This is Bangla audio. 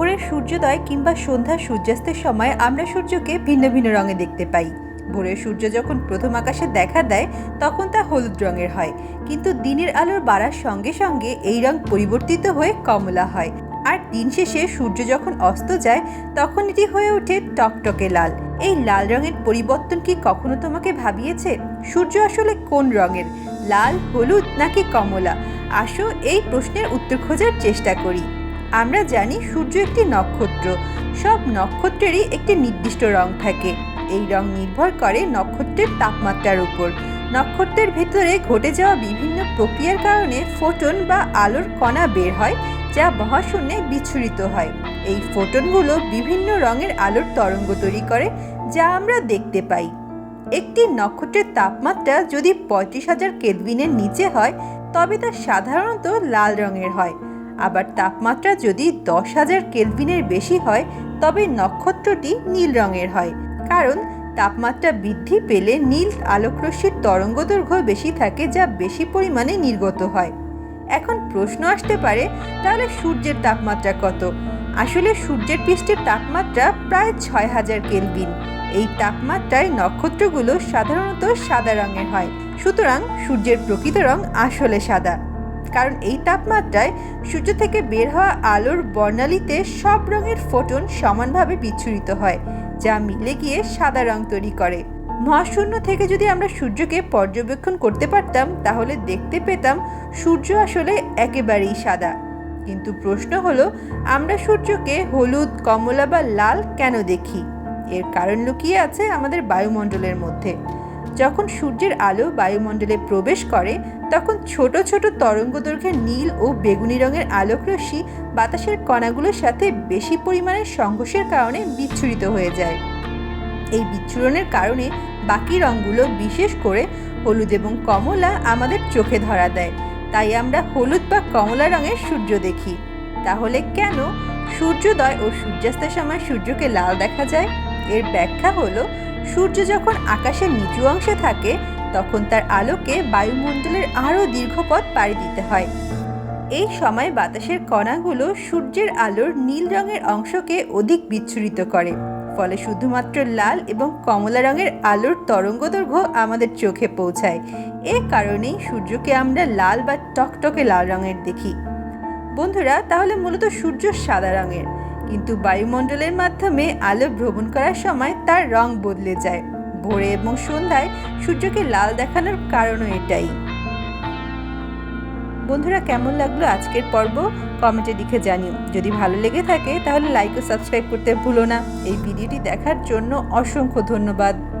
ভোরের সূর্যোদয় কিংবা সন্ধ্যার সূর্যাস্তের সময় আমরা সূর্যকে ভিন্ন ভিন্ন রঙে দেখতে পাই। ভোরের সূর্য যখন প্রথম আকাশে দেখা দেয়, তখন তা হলুদ রঙের হয়। কিন্তু দিনের আলোর বাড়ার সঙ্গে সঙ্গে এই রং পরিবর্তিত হয়ে কমলা হয়। আর দিন শেষে সূর্য যখন অস্ত যায়, তখন এটি হয়ে ওঠে টকটকে লাল। এই লাল রঙের পরিবর্তন কি কখনো তোমাকে ভাবিয়েছে? সূর্য আসলে কোন রঙের? লাল, হলুদ নাকি কমলা? আসো এই প্রশ্নের উত্তর খোঁজার চেষ্টা করি। আমরা জানি সূর্য একটি নক্ষত্র। সব নক্ষত্রেরই একটি নির্দিষ্ট রং থাকে। এই রং নির্ভর করে নক্ষত্রের তাপমাত্রার উপর। নক্ষত্রের ভেতরে ঘটে যাওয়া বিভিন্ন প্রক্রিয়ার কারণে ফোটন বা আলোর কণা বের হয়, যা মহাশূন্যে বিচ্ছুরিত হয়। এই ফোটনগুলো বিভিন্ন রঙের আলোর তরঙ্গ তৈরি করে, যা আমরা দেখতে পাই। একটি নক্ষত্রের তাপমাত্রা যদি পঁয়ত্রিশ হাজার কেলভিনের নিচে হয়, তবে তা সাধারণত লাল রঙের হয়। আবার তাপমাত্রা যদি দশ হাজার কেলভিনের বেশি হয়, তবে নক্ষত্রটি নীল রঙের হয়। কারণ, তাপমাত্রা বৃদ্ধি পেলে নীল আলোকরশ্মির তরঙ্গদৈর্ঘ্য বেশি থাকে যা বেশি পরিমাণে নির্গত হয়। এখন প্রশ্ন আসতে পারে, তাহলে সূর্যের তাপমাত্রা কত? আসলে সূর্যের পৃষ্ঠের তাপমাত্রা প্রায় ছয় হাজার কেলভিন। এই তাপমাত্রায় নক্ষত্রগুলো সাধারণত সাদা রঙের হয়। সুতরাং সূর্যের প্রকৃত রং আসলে সাদা। কারণ এই তাপমাত্রায় সূর্য থেকে বের হওয়া আলোর বর্ণালীতে সব রঙের ফোটন সমানভাবে বিচ্ছুরিত হয়, যা মিলে গিয়ে সাদা রং তৈরি করে। মহাশূন্য থেকে যদি আমরা সূর্যকে পর্যবেক্ষণ করতে পারতাম, তাহলে দেখতে পেতাম সূর্য আসলে একেবারেই সাদা। কিন্তু প্রশ্ন হলো, আমরা সূর্যকে হলুদ, কমলা বা লাল কেন দেখি? এর কারণ লুকিয়ে আছে আমাদের বায়ুমণ্ডলের মধ্যে। যখন সূর্যের আলো বায়ুমণ্ডলে প্রবেশ করে, তখন ছোট ছোট তরঙ্গ দৈর্ঘ্যের নীল ও বেগুনি রঙের আলোকরশ্মি বাতাসের কণাগুলোর সাথে বেশি পরিমাণে সংঘর্ষের কারণে বিচ্ছুরিত হয়ে যায়। এই বিচ্ছুরণের কারণে বাকি রঙগুলো বিশেষ করে হলুদ এবং কমলা আমাদের চোখে ধরা দেয়। তাই আমরা হলুদ বা কমলা রঙের সূর্য দেখি। তাহলে কেন সূর্যোদয় ও সূর্যাস্তের সময় সূর্যকে লাল দেখা যায়? এর ব্যাখ্যা হলো, সূর্য যখন আকাশের নিচু অংশে থাকে, তখন তার আলোকে বায়ুমণ্ডলের আরও দীর্ঘ পথ পাড়ি দিতে হয়। এই সময় বাতাসের কণাগুলো সূর্যের আলোর নীল রঙের অংশকে অধিক বিচ্ছুরিত করে, ফলে শুধুমাত্র লাল এবং কমলা রঙের আলোর তরঙ্গদৈর্ঘ্য আমাদের চোখে পৌঁছায়। এ কারণেই সূর্যকে আমরা লাল বা টকটকে লাল রঙের দেখি। বন্ধুরা, তাহলে মূলত সূর্য সাদা রঙের। কিন্তু বায়ুমণ্ডলের মাধ্যমে আলো ভ্রমণ করার সময় তার রং বদলে যায়। ভোরে এবং সন্ধ্যায় সূর্যকে লাল দেখানোর কারণও এটাই। বন্ধুরা, কেমন লাগল আজকের পর্ব? কমেন্টে লিখে জানিও। যদি ভালো লেগে থাকে, তাহলে লাইক ও সাবস্ক্রাইব করতে ভুলো না। এই ভিডিওটি দেখার জন্য অসংখ্য ধন্যবাদ।